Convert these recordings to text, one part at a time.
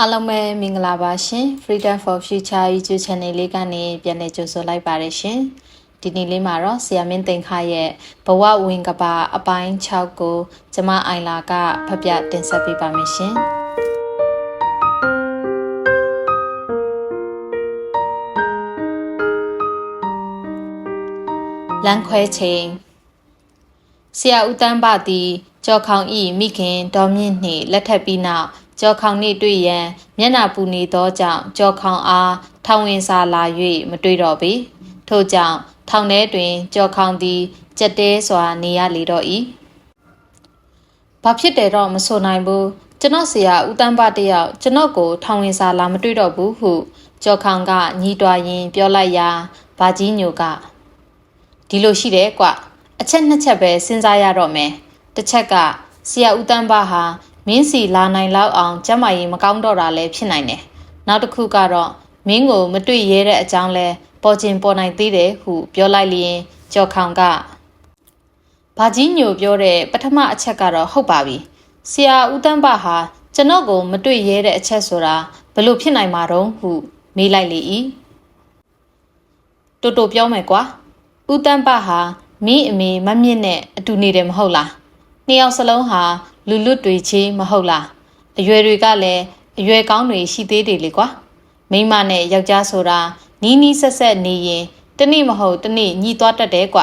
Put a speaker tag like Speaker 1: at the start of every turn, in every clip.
Speaker 1: အားလုံးပဲမင်္ဂလာပါရှင် Freedom for Future YouTube Channel လေးကနေပြန်လည်ကြိုဆိုလိုက်ပါတယ်ရှင်ဒီနေ့လေးမှာတော့ဆရာမင်းတင်ခရဲ့ဘဝဝင်ကပါအပိုင်း6ကိုကျမအိုင်လာကဖပြတင်ဆက်ပေးပါမယ်ရှင်လန်ခွဲချိန်ဆရာဦးတန်းပါသည်ကြော်ခေါင်ဤမိခင်ဒေါ်မြင့်နှင့်လက်ထပ်ပြီးနောက် ကြော်ခေါင်နှင့်တွေ့ရန်မျက်နာပူနေသောကြောင့်ကြော်ခေါင်အားထောင်ဝင်စာလာ၍မတွေ့တော့ပေထို့ကြောင့်ထောင်ထဲတွင်ကြော်ခေါင်သည်ကြက်တဲစွာနေရလေတော့၏ဘာဖြစ်တယ်တော့မဆိုနိုင်ဘူးကျွန်တော်ဆရာဦးတန်းပါတယောက်ကျွန်တော်ကိုထောင်ဝင်စာလာမတွေ့တော့ဘူးဟုကြော်ခေါင်ကညီးတွားရင်းပြောလိုက်ရာဘာကြီးညိုကဒီလိုရှိတယ်ကွအချက်နှစ်ချက်ပဲစဉ်းစားရတော့မယ်တစ်ချက်ကဆရာဦးတန်းပါဟာ မင်းစီလာနိုင်လောက်အောင်ကျမကြီးမကောင်းတော့တာလည်းဖြစ်နိုင်တယ်နောက်တစ်ခုကတော့မင်းကိုမတွေ့ရဲတဲ့အကြောင်းလဲပေါ်ကျင်ပေါ်နိုင်သေးတယ်ဟုပြောလိုက်လျင်ကြော်ခေါင်ကဘာကြီးညိုပြောတဲ့ပထမအချက်ကတော့ဟုတ်ပါပြီဆရာဦးတန်းပါဟာကျွန်တော်ကိုမတွေ့ရဲတဲ့အချက်ဆိုတာဘလို့ဖြစ်နိုင်မှာတော့ဟုမေးလိုက်လေ၏တိုးတိုးပြောမယ်ကွာဦးတန်းပါဟာမင်းအမေမမြင့်နဲ့အတူနေတယ်မဟုတ်လားနှစ်ယောက်စလုံးဟာ လူလွတ်တွေချင်းမဟုတ်လားအရွယ်တွေကလည်းအရွယ်ကောင်းတွေရှိသေးတယ်လေကွာမိမနဲ့ယောက်ျားဆိုတာနီးနီးဆက်ဆက်နေရင်တနေ့မဟုတ်တနေ့ညှိသွားတတ်တယ်ကွ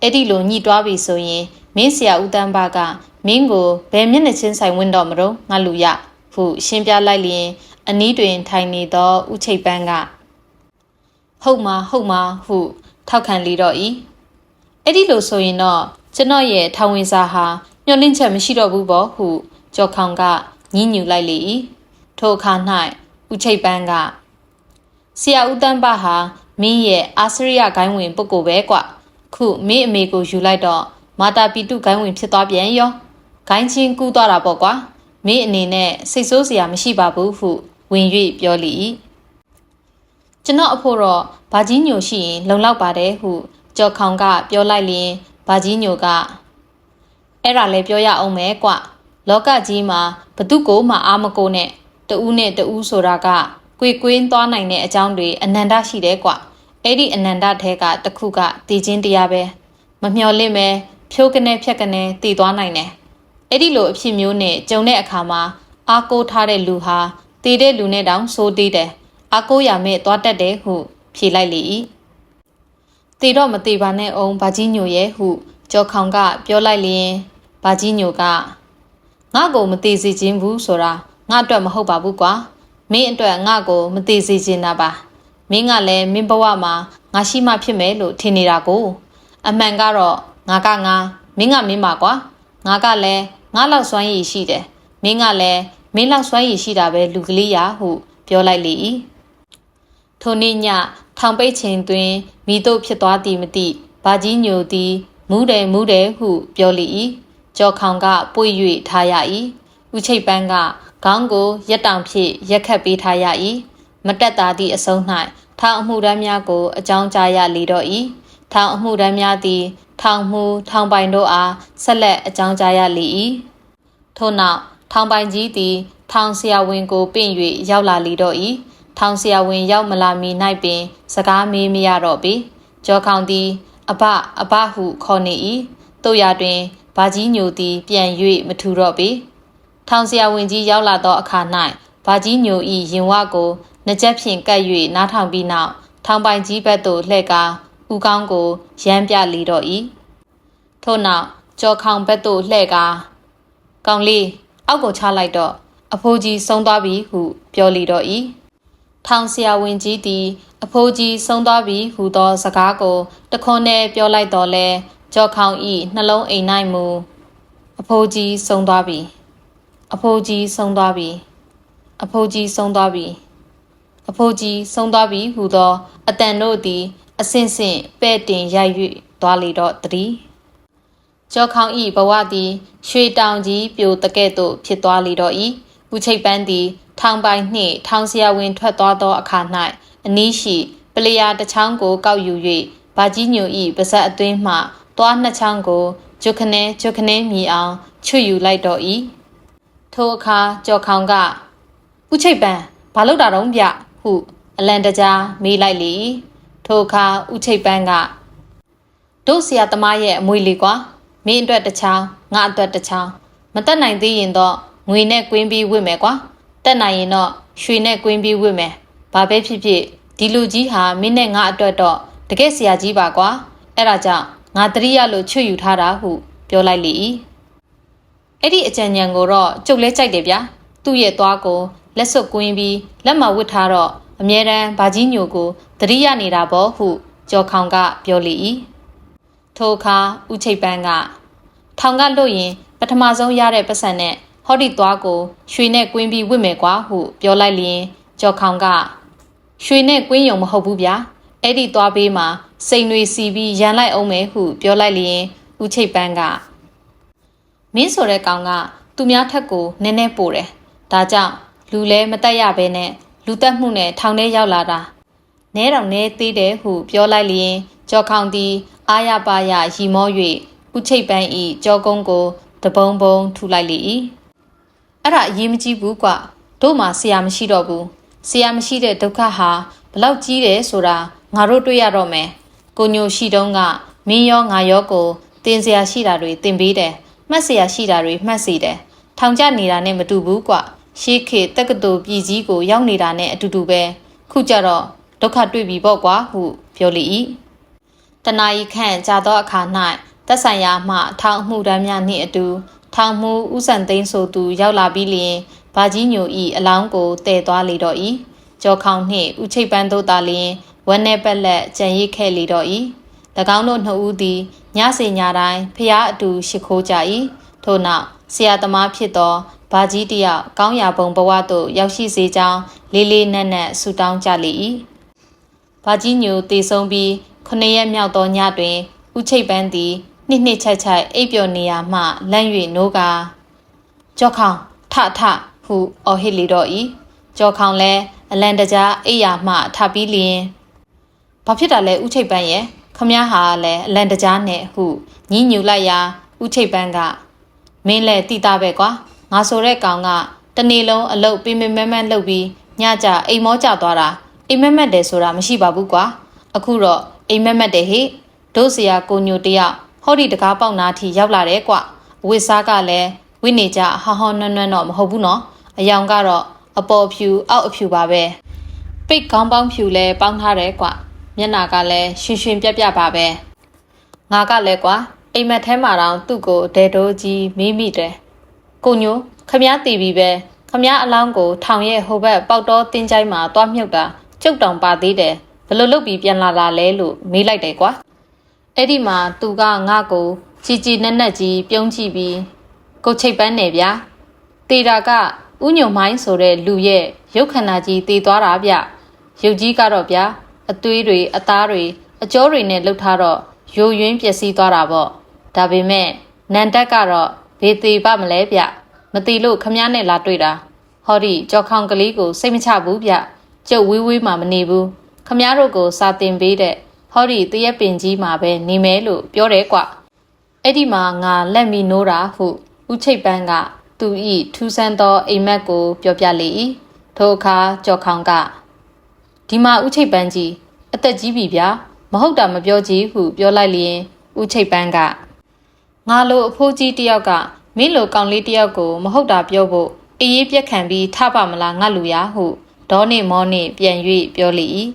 Speaker 1: အဲ့ဒီလိုညှိတွားပြီဆိုရင်မင်းဆရာဦးတန်းပါကမင်းကိုဘယ်မျက်နှာချင်းဆိုင်ဝင်တော့မလို့ငါလူရဟုရှင်းပြလိုက်လျင် အနီးတွင်ထိုင်နေသောဥချိတ်ပန်းကဟုတ်မှာဟုတ်မှာဟုထောက်ခံလေတော့၏အဲ့ဒီလိုဆိုရင်တော့ကျွန်တော်ရဲ့ထောင်ဝင်စာဟာ ညှော်လင့်ချက်မရှိတော့ဘူးပေါ့ဟုကြော်ခေါင်ကညှင်းညူလိုက်လေ၏ထိုအခါ၌ဥချိတ်ပန်းကဆရာဦးတန်းပါဟာမင်းရဲ့အာစရိယဂိုင်းဝင်ပုဂ္ဂိုလ်ပဲကွခုမင်းအမေကိုယူလိုက်တော့မာတာပီတုဂိုင်းဝင်ဖြစ်သွားပြန်ရောဂိုင်းချင်းကူးသွားတာပေါ့ကွာမင်းအနေနဲ့စိတ်ဆိုးစရာမရှိပါဘူးဟုဝင်၍ပြောလိ၏ကျွန်တော်အဖို့တော့ဘာကြီးညိုရှိရင်လုံလောက်ပါတယ်ဟုကြော်ခေါင်ကပြောလိုက်လျင်ဘာကြီးညိုက အဲ့ဒါလည်းပြောရအောင်မယ်ကွလောကကြီးမှာဘသူကိုမှအာမကိုနဲ့တူးနဲ့တူးဆိုတာကကွေကွင်းသွားနိုင်တဲ့အကြောင်းတွေအနန္တရှိတယ်ကွအဲ့ဒီအနန္တထဲကတစ်ခုကတည်ခြင်းတရားပဲမမျော်လင့်ပဲဖြိုးကနေဖြက်ကနေတည်သွားနိုင်တယ်အဲ့ဒီလိုအဖြစ်မျိုးနဲ့ကြုံတဲ့အခါမှာအာကိုထားတဲ့လူဟာတည်တဲ့လူနဲ့တောင်ဆိုးသေးတယ်အာကိုရမဲ့သွားတတ်တယ်ဟုဖြေလိုက်လေ၏တည်တော့မတည်ပါနဲ့အောင်ဘာကြီးညိုရဲ့ဟုကြော်ခေါင်ကပြောလိုက်လျင် ဘာကြီးညိုကငါ့ကိုမသေးစေခြင်းဘူးဆိုတာငါအတွက်မဟုတ်ပါဘူးကွာမင်းအတွက်ငါ့ကိုမသေးစေခြင်းတာပါမင်းကလည်းမင်းဘဝမှာငါရှိမှဖြစ်မယ်လို့ထင်နေတာကိုအမှန်ကတော့ငါကငါမင်းကမင်းပါကွာငါကလည်းငါလောက်စွမ်းရည်ရှိတယ်မင်းကလည်းမင်းလောက်စွမ်းရည်ရှိတာပဲလူကလေးရာဟုပြောလိုက်လေ၏ထိုနေ့ညထောင်ပိတ်ချိန်တွင်မိတို့ဖြစ်သွားသည်မသိဘာကြီးညိုသည်မူးတယ်မူးတယ်ဟုပြောလေ၏ ကြော်ခေါင်ကပွေ၍ထားရ၏ဥချိတ်ပန်းကခေါင်းကိုရက်တောင်ဖြင့်ရက်ခတ်ပေးထားရ၏မတက်တာသည့်အဆုံး၌ထောင်အမှုတန်းများကိုအကြောင်းကြားရလေတော့၏ထောင်အမှုတန်းများသည်ထောင်မှုထောင်ပိုင်တို့အားဆက်လက်အကြောင်းကြားရလေ၏ထို့နောက်ထောင်ပိုင်ကြီးသည်ထောင်ဆရာဝန်ကိုပင့်၍ရောက်လာလေတော့၏ထောင်ဆရာဝန်ရောက်မလာမီ၌ပင် စကားမေးမရတော့ပေကြောခေါင်သည် အဘအဘဟုခေါ်နေ၏တို့ရတွင် ဘာကြီးညိုသည်ပြန်၍မထူတော့ပေထောင်ဆရာဝန်ကြီးရောက်လာသောအခါ၌ဘာကြီးညို၏ရင်ဝကိုနှစ်ချက်ဖြင့်ကပ်၍နားထောင်ပြီးနောက်ထောင်ပိုင်ကြီးဘက်သို့လှည့်ကာဥကောင်းကိုရမ်းပြလီတော့၏ထို့နောက်ကြော်ခေါင်ဘက်သို့လှည့်ကာကောင်လေးအောက်ကိုချလိုက်တော့အဖိုးကြီးဆုံးသွားပြီဟုပြောလီတော့၏ထောင်ဆရာဝန်ကြီးသည်အဖိုးကြီးဆုံးသွားပြီဟူသောစကားကိုတခွန်းနဲ့ပြောလိုက်တော့လဲ ကြော်ခေါင်ဤနှလုံးအိမ်၌မူအဖိုးကြီးဆုံးသွားပြီအဖိုးကြီးဆုံးသွားပြီအဖိုးကြီးဆုံးသွားပြီအဖိုးကြီးဆုံးသွားပြီဟူသောအတန်တို့သည်အဆင့်ဆင့်ပဲ့တင်ရိုက်၍သွားလေတော့တည်းကြောခေါင်ဤဘဝသည် ရွှေတောင်ကြီးပြိုတကဲ့သို့ဖြစ်သွားလေတော့၏ဦးချိတ်ပန်းသည် ထောင်ပိုင်နှင့်ထောင်ဆရာဝန်ထွက်သွားသောအခါ၌အနီးရှိ ပလျာတစ်ချောင်းကိုကောက်ယူ၍ဘာကြီးညိုဤပါဇက်အသွင်းမှ သွားနှစ်ချောင်းကိုဂျုခနဲဂျုခနဲမြည်အောင်ချွတ်ယူလိုက်တော့၏ထိုအခါကြော်ခေါင်ကဥချိတ်ပန်းဘာလို့တာတော့ဗျဟုအလန်တကြားမေးလိုက်လေထိုအခါဥချိတ်ပန်းကတို့ဆရာသမားရဲ့အမွေလေးကွာမင်းအတွက်တစ်ချောင်းငါအတွက်တစ်ချောင်းမတက်နိုင်သေးရင်တော့ငွေနဲ့ကွင်းပြီးဝစ်မယ်ကွာတက်နိုင်ရင်တော့ရွှေနဲ့ကွင်းပြီးဝစ်မယ်ဘာပဲဖြစ်ဖြစ်ဒီလူကြီးဟာမင်းနဲ့ငါအတွက်တော့တကယ်ဆရာကြီးပါကွာအဲ့ဒါကြောင့် ငါတရိယာလို့ချွတ်ယူထားတာဟုပြောလိုက်လေအဲ့ဒီအကြံဉာဏ်ကိုတော့ကျုပ်လဲကြိုက်တယ်ဗျာသူ့ရဲ့သွားကိုလက်စွပ်ကွင်းပြီးလက်မဝတ်ထားတော့အမြဲတမ်းဘာကြီးညိုကိုတရိယာနေတာပေါ့ဟုကြော်ခေါင်ကပြောလေ၏ထိုအခါဥချိတ်ပန်းကထောင်ကလွတ်ရင်ပထမဆုံးရတဲ့ပတ်စံနဲ့ဟောဒီသွားကိုရွှေနဲ့ကွင်းပြီးဝစ်မယ်ကွာဟုပြောလိုက်လျင်ကြော်ခေါင်ကရွှေနဲ့ကွင်းယုံမဟုတ်ဘူးဗျာ အဲ့ဒီသွားပေးမှာစိန်တွေစီပြီးရန်လိုက်အောင်မယ်ဟုပြောလိုက်လျင်ဥချိတ်ပန်းကမင်းဆိုတဲ့ကောင်ကသူများထက်ကိုနည်းနည်းပိုတယ်ဒါကြောင့်လူလဲမတက်ရဘဲနဲ့လူတက်မှုနဲ့ထောင်ထဲရောက်လာတာနဲတော်နဲသေးတယ်ဟုပြောလိုက်လျင်ကြော်ခေါင်သည်အာရပါရရီမော၍ဥချိတ်ပန်းဤကြောကုန်းကိုတပုံပုံထူလိုက်လေ၏အဲ့ဒါအရေးမကြီးဘူးကွတို့မှဆရာမရှိတော့ဘူးဆရာမရှိတဲ့ဒုက္ခဟာဘလောက်ကြီးတယ်ဆိုတာ ငါတို့တွေ့ရတော့မယ်ကိုညိုရှိတုံးကမင်းရောငါရောကိုတင်စရာရှိတာတွေတင်ပေးတယ်မှတ်စရာရှိတာတွေမှတ်စီတယ်ထောင်ကျနေတာနဲ့မတူဘူးကွရှေးခေတက္ကသိုလ်ပြည်ကြီးကိုရောက်နေတာနဲ့အတူတူပဲခုကြတော့ဒုက္ခတွေ့ပြီပေါ့ကွာဟုပြောလိ၏တနာယီခန့်ကြာသောအခါ၌သက်ဆိုင်ရာမှထောင်မှုတမ်းများနှင့်အတူထောင်မှုဥဆန်သိန်းဆိုသူရောက်လာပြီးလျင်ဗာကြီးညိုဤအလောင်းကိုတည်သွားလေတော့၏ကြော်ခေါင်နှင့်ဥချိတ်ပန်းတို့သာလျင် ဝန်းနေပက်လက်ကြံရိတ်ခဲ့လေတော့၏၎င်းတို့နှစ်ဦးသည်ညစီညတိုင်းဖျားအတူရှိခိုးကြ၏ထို့နောက်ဆရာသမားဖြစ်သောဘာကြီးတယောက်ကောင်းရာဘုံဘဝသို့ရောက်ရှိစေကြောင်းလေးလေးနက်နက်ဆုတောင်းကြလေ၏ဘာကြီးညိုတည်ဆုံးပြီးခုနှစ်ရက်မြောက်သောညတွင်ဥချိတ်ပန်းသည်နှစ်နှစ်ချိုက်ချိုက်အိပ်ပျော်နေရမှလန့်၍နိုးကာကြောခေါင်ထထဟုအော်ဟစ်လေတော့၏ကြောခေါင်လဲအလန်တကြားအိပ်ယာမှထပြီးလျင် ဘာဖြစ်တာလဲဥချိတ်ပန်းရဲ့ခမည်းဟာလည်းအလန်တကြားနဲ့ဟုညှိညူလိုက်ရာဥချိတ်ပန်းကမင်းလည်းတိတာပဲကွာငါဆိုတဲ့ကောင်ကတနေ့လုံးအလုတ်ပြင်းပြင်းမမတ်လှုပ်ပြီးညကြအိမ်မောကျသွားတာအိမ်မက်မက်တယ်ဆိုတာမရှိပါဘူးကွာအခုတော့အိမ်မက်မက်တယ်ဟိတို့စရာကိုညိုတယောက်ဟောဒီတကားပေါက်နာထီရောက်လာတယ်ကွအဝိစားကလည်းဝိနေကြဟောင်းဟောင်းနွမ်းနွမ်းတော့မဟုတ်ဘူးနော်အယောင်ကတော့အပေါ်ဖြူအောက်အဖြူပါပဲပိတ်ခေါင်းပေါင်းဖြူလဲပေါင်းထားတယ်ကွ မျက်နာကလည်းရှင်ရှင်ပြပြပါပဲငါကလည်းကွာအိမ်မက်ထဲမှာတော့သူ့ကိုဒဲတိုးကြီးမိမိတယ်ကိုညိုခမည်းတီးပြီးပဲခမည်းအလောင်းကိုထောင်ရဲ့ဟိုဘက်ပေါက်တော့တင်းကြိုင်းမှာတွားမြုပ်တာကျုပ်တောင်ပါသေးတယ်ဘလို့လုတ်ပြီးပြန်လာလာလဲလို့မေးလိုက်တယ်ကွာအဲ့ဒီမှာသူကငါ့ကိုជីជីနက်နက်ကြီးပြုံးကြည့်ပြီးကိုချိတ်ပန်းနေဗျာတေတာကဥညုံမိုင်းဆိုတဲ့လူရဲ့ရုပ်ခန္ဓာကြီးတည်သွားတာဗျရုပ်ကြီးကတော့ဗျာ အသွေးတွေအသားတွေအကြောတွေနဲ့လှုပ်ထားတော့ယိုယွင်းပျက်စီးသွားတာပေါ့ဒါပေမဲ့နန်တက်ကတော့ဘေးသေးပါမလဲဗျမတီလို့ခမားနဲ့လာတွေ့တာဟောဒီကြောက်ခေါင်ကလေးကိုစိတ်မချဘူးဗျကျုပ်ဝေးဝေးမှမနေဘူးခမားတို့ကိုစာတင်ပေးတဲ့ဟောဒီတရက်ပင်ကြီးမှာပဲနေမယ်လို့ပြောတယ်ကွအဲ့ဒီမှာငါလက်မီနိုးတာဟုဥချိတ်ပန်းကသူဤထူးဆန်းသောအိမ်မက်ကို ပြောပြလေ၏ထိုအခါကြော်ခေါင်က ဒီမှာဥချိတ်ပန်းကြီးအသက်ကြီးပြီဗျာမဟုတ်တာမပြောကြည့်ဟုပြောလိုက်လျင်ဥချိတ်ပန်းကငါလိုအဖိုးကြီးတယောက်ကမင်းလိုကောင်လေးတယောက်ကို မဟုတ်တာပြောဖို့အေးရေးပြက်ခံပြီးထပါမလားငါလူရဟုဒေါနေမောနေပြန်၍ပြောလေ၏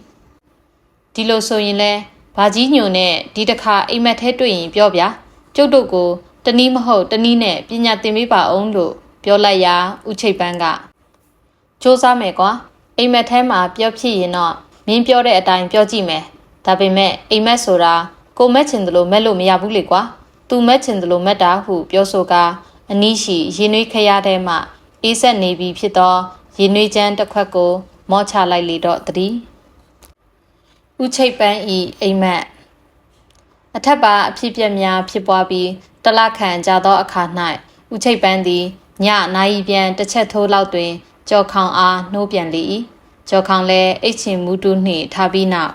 Speaker 1: ဒီလိုဆိုရင်လဲဘာကြီးညိုနဲ့ဒီတခါအိမ်မက်ထဲတွေ့ရင်ပြောဗျာကျုပ်တို့ကိုတနည်းမဟုတ်တနည်းနဲ့ပညာသင်ပေးပါအောင်လို့ပြောလိုက်ရာဥချိတ်ပန်းကစ조사မယ်ကွာ အိမ်မက်ထဲမှာပြောဖြစ်ရင်တော့မင်းပြောတဲ့အတိုင်းပြောကြည့်မယ်ဒါပေမဲ့အိမ်မက်ဆိုတာကိုမက်ချင်တယ်လို့မက်လို့မရဘူးလေကွာသူမက်ချင်တယ်လို့မက်တာဟုပြောဆိုကာအနီးရှိရင်နှွေးခရတဲ့မှအေးဆက်နေပြီဖြစ်သောရင်နှွေးချမ်းတစ်ခွက်ကို မော့ချလိုက်လေတော့တည်းဥချိတ်ပန်းဤအိမ်မက်အထက်ပါအဖြစ်ပြက်များဖြစ်ပွားပြီးတလခန့်ကြာသောအခါ၌ဥချိတ်ပန်းသည်ညနိုင်ပြန်တစ်ချက်ထိုးလောက်တွင် ကြော်ခေါင်အားနှိုးပြန်လေ၏ကြော်ခေါင်လည်းအိတ်ချင်မူတူနှင့်ထားပြီးနောက်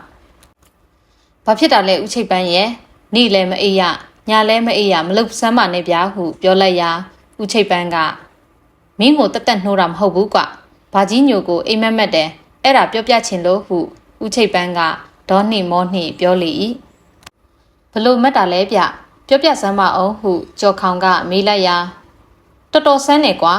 Speaker 1: ဘာဖြစ်တာလဲဥချိတ်ပန်းရဲ့နေ့လည်းမအိပ်ရညလည်းမအိပ်ရမလုစမ်းပါနဲ့ဗျာဟုပြောလိုက်ရာဥချိတ်ပန်းကမင်းကိုတက်တက်နှိုးတာမဟုတ်ဘူးကွဘာကြီးညိုကိုအိမ်မက်မက်တယ်အဲ့ဒါပြောပြချင်လို့ဟုဦးချိတ်ပန်းကဒေါနှိမောနှိပြောလေ၏ဘလို့မက်တာလဲဗျပြောပြစမ်းမအောင်ဟုကြော်ခေါင်ကမေးလိုက်ရာတော်တော်ဆန်းနေကွာ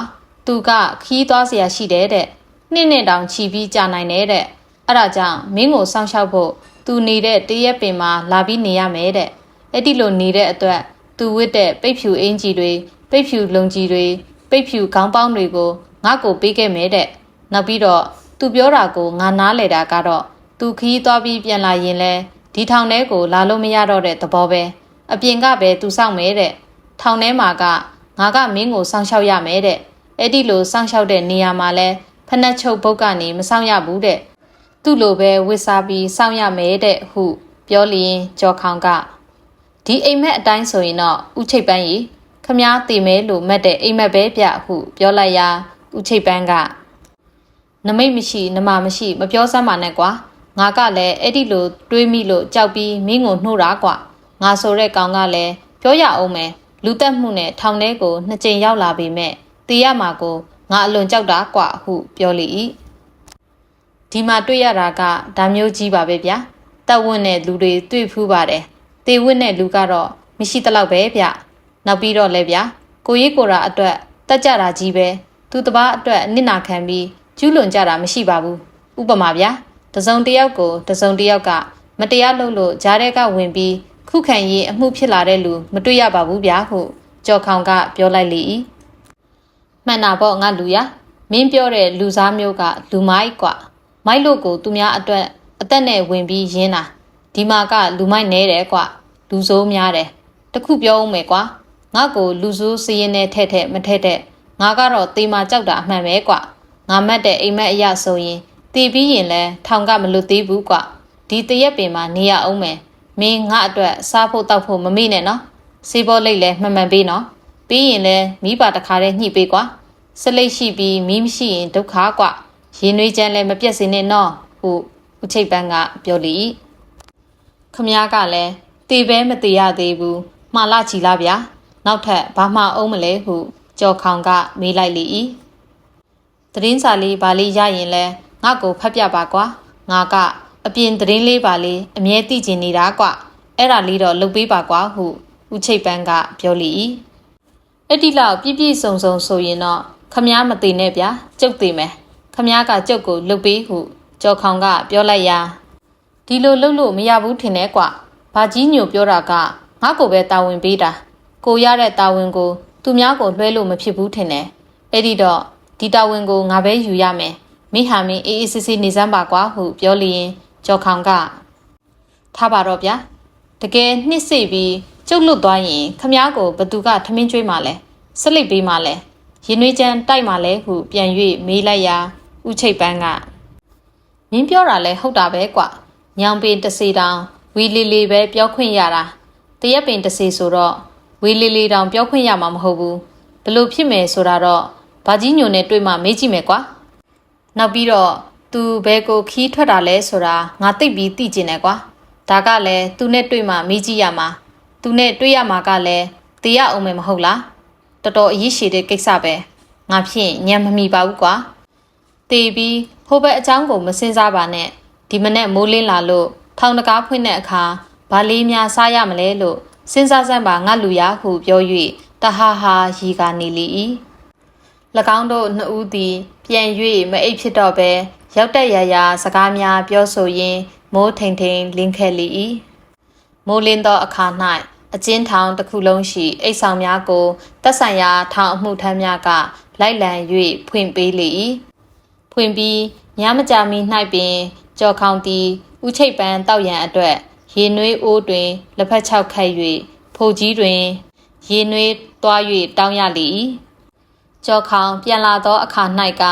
Speaker 1: သူကခီးသွားเสียရှိတယ်တဲ့နှစ်နှစ်တောင်ချီပြီးကြာနိုင်တယ်တဲ့အဲ့ဒါကြောင့်မင်းကိုစောင့်ရှောက်ဖို့သူနေတဲ့တရက်ပင်မှာလာပြီးနေရမယ်တဲ့အဲ့ဒီလိုနေတဲ့အတွက်သူဝတ်တဲ့ပိတ်ဖြူအင်ကြီးတွေပိတ်ဖြူလုံကြီးတွေပိတ်ဖြူခေါင်းပေါင်းတွေကိုငါ့ကိုပေးခဲ့မယ်တဲ့နောက်ပြီးတော့သူပြောတာကိုငါနားလေတာကတော့သူခီးသွားပြီးပြန်လာရင်လဲဒီထောင်ထဲကိုလာလို့မရတော့တဲ့သဘောပဲအပြင်ကပဲသူစောင့်မယ်တဲ့ထောင်ထဲမှာကငါကမင်းကိုစောင့်ရှောက်ရမယ်တဲ့ အဲ့ဒီလိုစောင့်ရှောက်တဲ့နေရာမှာလဲဖနှက်ချုပ်ဘုတ်ကနေမစောင့်ရဘူးတဲ့သူ့လိုပဲဝစ်စားပြီးစောင့်ရမယ်တဲ့ဟုပြောလျင်ကြော်ခေါင်ကဒီအိမ်မက်အတိုင်းဆိုရင်တော့ဥချိတ်ပန်းကြီးခမားတည်မဲလို့မက်တဲ့အိမ်မက်ပဲပြဟုပြောလိုက်ရာဥချိတ်ပန်းကနမိတ်မရှိနမမရှိ မပြောစမ်းပါနဲ့ကွာငါကလည်းအဲ့ဒီလိုတွေးမိလို့ကြောက်ပြီးမင်းကိုနှိုးတာကွာငါဆိုတဲ့ကောင်ကလည်းပြောရအောင်မယ်လူတက်မှုနဲ့ထောင်ထဲကိုနှစ်ကြိမ်ရောက်လာပေမဲ့ တေးရမှာကိုငါအလွန်ကြောက်တာကွာဟုပြောလေ၏ဒီမှာတွေ့ရတာကဒါမျိုးကြီးပါပဲဗျာတက်ဝင့်တဲ့လူတွေတွေ့ဖူးပါတယ်တေဝင့်တဲ့လူကတော့မရှိတလောက်ပဲဗျနောက်ပြီးတော့လဲဗျာကိုကြီးကိုရာအတွက်တက်ကြတာကြီးပဲသူတပားအတွက်နစ်နာခံပြီးကျူးလွန်ကြတာမရှိပါဘူးဥပမာဗျာတစုံတစ်ယောက်ကိုတစုံတစ်ယောက်ကမတရားလုပ်လို့ဂျားတဲ့ကဝင်ပြီးခုခံရေးအမှုဖြစ်လာတဲ့လူမတွေ့ရပါဘူးဗျာဟုကြော်ခေါင်ကပြောလိုက်လေ၏ မှန်တာပေါ့ငါလူရမင်းပြောတဲ့လူစားမျိုးကလူမိုက်ကွာမိုက်လို့ကိုသူများအတွက်အသက်နဲ့ဝင်ပြီးရင်းတာဒီမှာကလူမိုက်နဲတယ်ကွာလူဆိုးများတယ်တခုပြောဦးမယ်ကွာငါကိုလူဆိုးစရင်နဲ့ထဲ့ထဲ့မထဲ့တဲ့ငါကတော့တေးမာကြောက်တာအမှန်ပဲကွာငါမတ်တဲ့အိမ်မက်အရာဆိုရင်တည်ပြီးရင်လဲထောင်ကမလွတ်သေးဘူးကွာဒီတရက်ပင်မှာနေရအောင်မယ်မင်းငါအတွက်စားဖို့တောက်ဖို့မမိနဲ့နော်စေးဘောလိတ်လဲမှန်မှန်ပေးနော် ပြီးရင်လဲမိပါတခါတည်းညှိပေးကွာစလိတ်ရှိပြီးမီးမရှိရင်ဒုက္ခကွာရင်နွေးချမ်းလဲမပြတ်စေနဲ့နော်ဟုဥချိတ်ပန်းကပြောလိခမ ्या ကလည်းတေပဲမတေရသေးဘူးမှားလာချီလားဗျာနောက်ထပ်ဘာမှအောင်မလဲဟုကြော်ခေါင်ကမေးလိုက်လေ၏သတင်းစာလေးဗာလေးရရင်လဲငါ့ကိုဖတ်ပြပါကွာငါကအပြင်သတင်းလေးပါလေးအမြဲသိကျင်နေတာကွအဲ့ဒါလေးတော့လုပ်ပေးပါကွာဟုဦးချိတ်ပန်းကပြောလိ၏ အဲ့ဒီလောက်ပြည့်ပြည့်စုံစုံဆိုရင်တော့ခမားမသိနဲ့ဗျာကျုပ်သိမယ်ခမားကကျုပ်ကိုလှုပ်ပေးဟုကြော်ခေါင်ကပြောလိုက်ရာဒီလိုလှုပ်လို့မရဘူးထင်တယ်ကွဘာကြီးညိုပြောတာကငါ့ကိုပဲတာဝန်ပေးတာကိုရတဲ့တာဝန်ကို သူများကိုလွှဲလို့မဖြစ်ဘူးထင်တယ်အဲ့ဒီတော့ဒီတာဝန်ကိုငါပဲယူရမယ်မိဟာမင်းအေးအေးဆေးဆေးနေစမ်းပါကွာဟုပြောလျင်ကြော်ခေါင်ကထားပါတော့ဗျာတကယ်နှစ်စိပြီး ကျုပ်လွတ်သွားရင်ခမားကိုဘသူကထမင်းကျွေးမှလဲစလိတ်ပေးမှလဲရင်နွေးချမ်းတိုက်မှလဲဟုပြန်၍မေးလိုက်ရာဥချိတ်ပန်းကမင်းပြောတာလဲဟုတ်တာပဲကွညောင်ပင်တစေတောင်ဝီလီလီပဲပြောခွင့်ရတာတရက်ပင်တစေဆိုတော့ဝီလီလီတောင်ပြောခွင့်ရမှာမဟုတ်ဘူးဘလို့ဖြစ်မယ်ဆိုတာတော့ဘာကြီးညိုနဲ့တွေ့မှမေးကြည့်မယ်ကွာနောက်ပြီးတော့သူဘဲကိုခီးထွက်တာလဲဆိုတာငါသိပြီးသိကျင်တယ်ကွာဒါကလည်းသူနဲ့တွေ့မှမေးကြည့်ရမှာ သူနဲ့တွေ့ရမှာကလည်းတေးရအောင်မယ်မဟုတ်လားတော်တော်အရေးရှိတဲ့ကိစ္စပဲငါဖြင့်ညံမမိပါဘူးကွာတေးပြီးဟိုဘက်အကြောင်းကိုမစင်စားပါနဲ့ဒီမနဲ့မိုးလင်းလာလို့ထောင်တကားဖွင့်တဲ့အခါဘာလေးများစားရမလဲလို့စဉ်းစားစမ်းပါငါလူရဟုပြော၍တဟာဟာရီကနေလေ၏၎င်းတို့နှစ်ဦးသည် ပြန်၍မအိပ်ဖြစ်တော့ဘဲရောက်တက်ရရာ စကားများပြောဆိုရင်းမိုးထိန်ထိန်လင်းခဲ့လေ၏ မိုးလင်းသောအခါ၌အကျဉ်းထောင်တစ်ခုလုံးရှိအိတ်ဆောင်များကိုတက်ဆိုင်ရာထောင်အမှုထမ်းများကလိုက်လံ၍ဖွင့်ပေးလေ၏ဖွင့်ပြီးညမကြမီ၌ပင်ကြော်ခေါင်တီဥချိတ်ပန်းတောက်ရန်အတွက်ရေနွေးအိုးတွင်လက်ဖက်ချောက်ခတ်၍ဖိုကြီးတွင် ရေနွေးသွား၍တောင်းရလေ၏ကြော်ခေါင်ပြန်လာသောအခါ၌က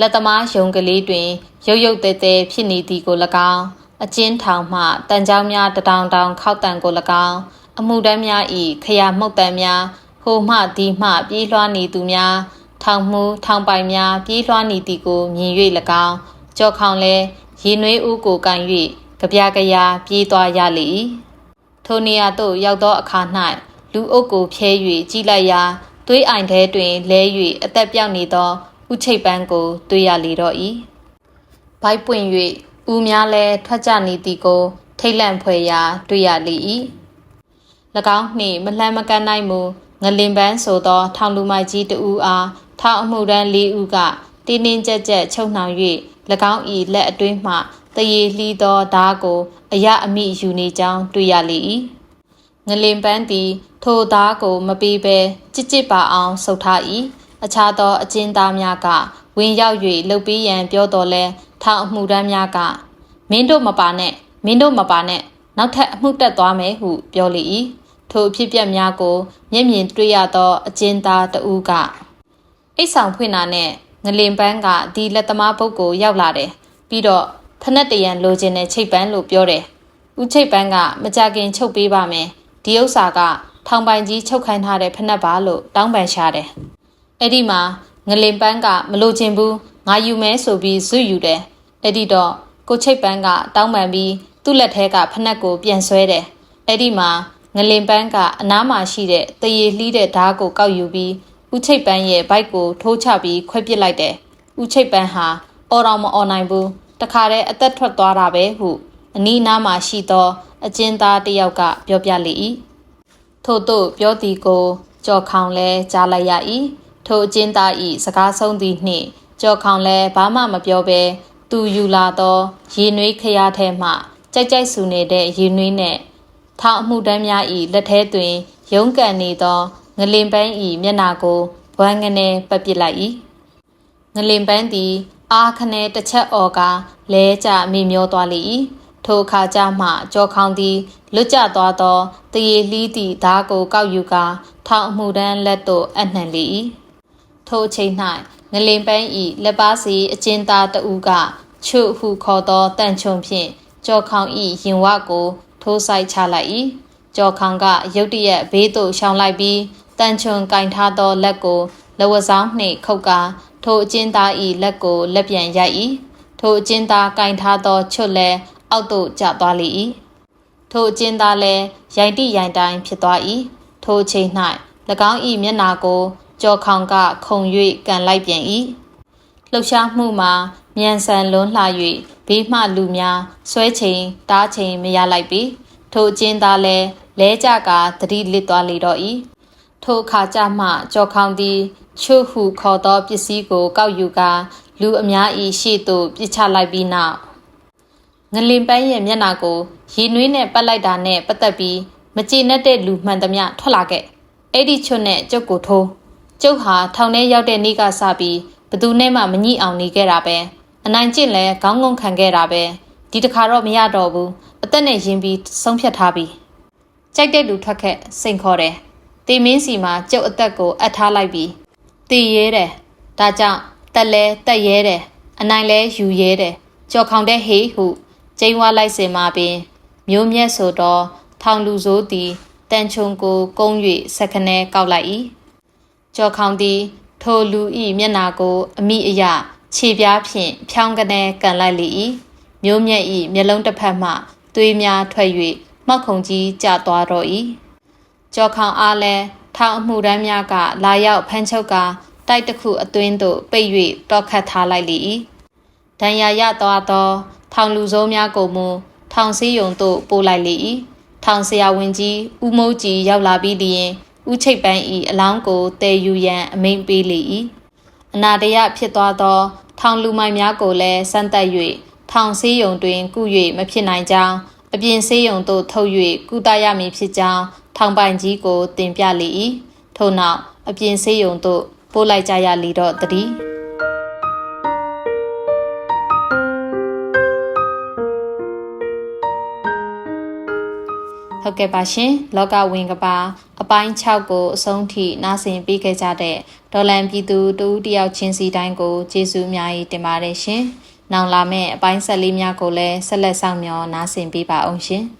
Speaker 1: လက်သမားယုံကလေးတွင် ရုတ်ရုတ်တဲတဲဖြစ်နေသည်ကို၎င်း အကျဉ်းထောင်မှတန်ကြောင်းများတတောင်တောင်ခောက်တန်ကို၎င်းအမှုတမ်းများဤခရမှုတ်တမ်းများဟိုမှဒီမှပြေးလွှားနေသူများထောင်မှုထောင်ပိုင်များပြေးလွှားနေသည်ကိုမြင်၍၎င်းကြော်ခေါင်လဲရေနွေးဦးကိုကန်၍ကြပြကြရာပြေးသွားရလေ၏ထိုနေရာသို့ရောက်သောအခါ၌လူအုပ်ကိုဖျဲ၍ကြီးလိုက်ရာသွေးအိုင်ထဲတွင်လဲ၍အသက်ပြောက်နေသောဥချိတ်ပန်းကိုတွေ့ရလေတော့၏ဘိုက်ပွင့်၍ ဦးများလဲထွက်ကြနေသည်ကို ထိတ်လန့်ဖွယ်ရာ တွေ့ရလေ၏၎င်းနှင့်မလှမ်းမကမ်းနိုင်မူငလင်ပန်းဆိုသော ထောင်လူမိုက်ကြီးတဦးအားထောင်အမှုရန်၄ဦးကတင်းတင်းကြပ်ကြပ်ချုပ်နှောင်၍၎င်း၏လက်အတွင်းမှတရေလှီးသောဓားကို အရအမိယူနေကြောင်းတွေ့ရလေ၏ငလင်ပန်းသည် ထိုဓားကို မပေးဘဲကြစ်ကြစ်ပါအောင်ဆုပ်ထား၏အခြားသောအကျဉ်းသားများက ဝင်ရောက်၍လှုပ်ပေးရန်ပြောတော်လဲထောင်အမှုရန်များကမင်းတို့မပါနဲ့မင်းတို့မပါနဲ့နောက်ထပ်အမှုတက်သွားမယ်ဟုပြောလေ၏ထိုအဖြစ်ပြက်များကိုမျက်မြင်တွေ့ရသောအကျဉ်းသားတဦးကအိတ်ဆောင်ဖွင့်တာနဲ့ငလင်ပန်းကဒီလက်သမားပုတ်ကိုရောက်လာတယ်ပြီးတော့ဖနက်တရံလိုချင်တဲ့ချိတ်ပန်းလို့ပြောတယ်ဦးချိတ်ပန်းကမကြခင်ချုပ်ပေးပါမယ်ဒီဥစ္စာကထောင်ပိုင်ကြီးချုပ်ခိုင်းထားတဲ့ဖနက်ပါလို့တောင်းပန်ရှာတယ်အဲ့ဒီမှာ ငလင်ပန်းကမလိုချင်ဘူးငါယူမဲဆိုပြီးဇွတ်ယူတယ်အဲ့ဒီတော့ကိုချိတ်ပန်းကတောင်းပန်ပြီးသူ့လက်ထဲကဖနက်ကိုပြန်ဆွဲတယ်အဲ့ဒီမှာငလင်ပန်းကအနားမှာရှိတဲ့တရေလှီးတဲ့ဓားကိုကောက်ယူပြီးဦးချိတ်ပန်းရဲ့ဘိုက်ကိုထိုးချပြီးခွဲပစ်လိုက်တယ်ဦးချိတ်ပန်းဟာအော်တော်မအော်နိုင်ဘူးတခါတည်းအသက်ထွက်သွားတာပဲဟုအနီးနားမှာရှိသော အကျဉ်းသားတစ်ယောက်ကပြောပြလေ၏ထို့သို့ပြောသည်ကိုကြော်ခေါင်လဲကြားလိုက်ရ၏ ထိုအကျဉ်းသား၏စကားဆုံးသည်နှင့်ကြော်ခေါင်လဲဘာမှမပြောဘဲသူယူလာသောရေနွေးခရထဲမှကြိုက်ကြိုက်ဆူနေတဲ့ရေနွေးနဲ့ထောင်အမှုတန်းများ၏လက်ထဲတွင်ရုံးကန်နေသောငလင်ပန်း၏မျက်နာကိုဘွမ်းငနေပတ်ပစ်လိုက်၏ငလင်ပန်းသည် အာခနဲတစ်ချက်အော်ကလဲကြမိမျောသွားလေ၏ထိုအခါကျမှကြောခေါင်သည်လွတ်ကျသွားသောတရေလှီးသည့်ဓာကိုကောက်ယူကာထောင်အမှုတန်းလက်သို့အနှံလေ၏ ထိုအချိန်၌ငလင်ပန်း၏လက်ပါစီအကျဉ်းသားတဦးကချွတ်ဟုခေါ်သောတန်ချုံဖြင့်ကြောခေါင်၏ရင်ဝကို ထိုးဆိုင်ချလိုက်၏ကြောခေါင်ကရုတ်တရက်ဘေးသို့ရှောင်လိုက်ပြီးတန်ချုံကင်ထားသောလက်ကိုလဝဆောင်နှင့်ခုတ်ကာထိုအကျဉ်းသား၏လက်ကိုလက်ပြန်ရိုက်၏ထိုအကျဉ်းသားကင်ထားသောချွတ်လဲအောက်သို့ကျသွားလေ၏ထိုအကျဉ်းသားလဲရိုင်တိရိုင်တိုင်းဖြစ်သွား၏ထိုအချိန်၌၎င်း၏မျက်နာကို ကြော်ခေါင်ကခုံ၍ကန်လိုက်ပြန်၏လှုပ်ရှားမှုမှာမြန်ဆန်လွန်းလှ၍ဘေးမှလူများဆွဲချိန်တားချိန်မရလိုက်ပြီထိုအကျဉ်းသားလဲလဲကြကသတိလစ်သွားလေတော့၏ထိုအခါကျမှကြော်ခေါင်သည်ချွတ်ဟုခေါ်သောပစ္စည်းကိုကောက်ယူကာလူအများ၏ရှေ့သို့ပြစ်ချလိုက်ပြီးနောက်ငလင်ပန်းရဲ့မျက်နာကိုရေနွေးနဲ့ပတ်လိုက်တာနဲ့ပတ်သက်ပြီးမကျေနပ်တဲ့လူမှန်သမျှထွက်လာခဲ့အဲ့ဒီချွတ်နဲ့ကျုပ်ကိုထိုး ကျုပ်ဟာထောင်ထဲရောက်တဲ့နေ့ကစပြီးဘသူနဲ့မှမညှိအောင်နေခဲ့တာပဲအနိုင်ကျင့်လဲခေါင်းငုံခံခဲ့တာပဲဒီတခါတော့မရတော့ဘူးအသက်နဲ့ရင်ပြီးဆုံးဖြတ်ထားပြီကြိုက်တဲ့လူထွက်ခဲ့စိန်ခေါ်တယ်တေမင်းစီမှာကျုပ်အသက်ကိုအပ်ထားလိုက်ပြီးတည်ရဲတယ်ဒါကြောင့်တက်လဲတက်ရဲတယ်အနိုင်လဲယူရဲတယ်ကြော်ခေါင်တဲ့ဟေးဟုကျင်းဝါလိုက်စင်မှာပင် မျိုးမြက်ဆိုတော့ထောင်လူစိုးသည်တန်ချုံကိုကုန်း၍စက္ကနဲကောက်လိုက်၏ ကြော်ခေါင်သည် ထိုလူဤမျက်နာကို အမိအယခြေပြားဖြင့်ဖြောင်းကနေကန်လိုက်လေ၏မျိုးမြက်ဤမျက်လုံးတစ်ဖက်မှသွေးများထွက်၍မှောက်ခုံကြီးကျသွားတော့၏ကြော်ခေါင်အားလဲထောင်အမှုရမ်းများက လာရောက်ဖမ်းချုပ်ကာတိုက်တစ်ခုအတွင်းသို့ပိတ်၍တောက်ခတ်ထားလိုက်လေ၏ဒဏ်ရာရသွားသော ထောင်လူစိုးများကိုမူထောင်စည်းယုံသို့ပို့လိုက်လေ၏ထောင်ဆရာဝန်ကြီးဦးမိုးကြည်ရောက်လာပြီးလျင် ဦးချိတ်ပန်းဤအလောင်းကိုတည်ယူရန်အမိန့်ပေးလေ၏အနာတရဖြစ်သွားသော ထောင်လူမိုက်များကိုလည်းစမ်းသက်၍ထောင်စည်းယုံတွင်ကု၍မဖြစ်နိုင်ကြောင်းအပြင်စည်းယုံသို့ထုတ်၍ကုသရမည်ဖြစ်ကြောင်းထောင်ပိုင်ကြီးကိုတင်ပြလေ၏ထို့နောက်အပြင်စည်းယုံသို့ပို့လိုက်ကြရလီတော့တည်း ဟုတ်ကဲ့ပါရှင်လောကဝင်ကပါအပိုင်း6ကိုအဆုံးထိနားဆင်ပေးခဲ့ကြတဲ့ဒေါ်လန်ပြည်သူတူတယောက်ချင်းစီတိုင်းကိုကျေးဇူးအများကြီးတင်ပါတယ်ရှင်။နောက်လာမယ့်အပိုင်း14များကိုလည်းဆက်လက်ဆောင်မျှော်နားဆင်ပေးပါအောင်ရှင်။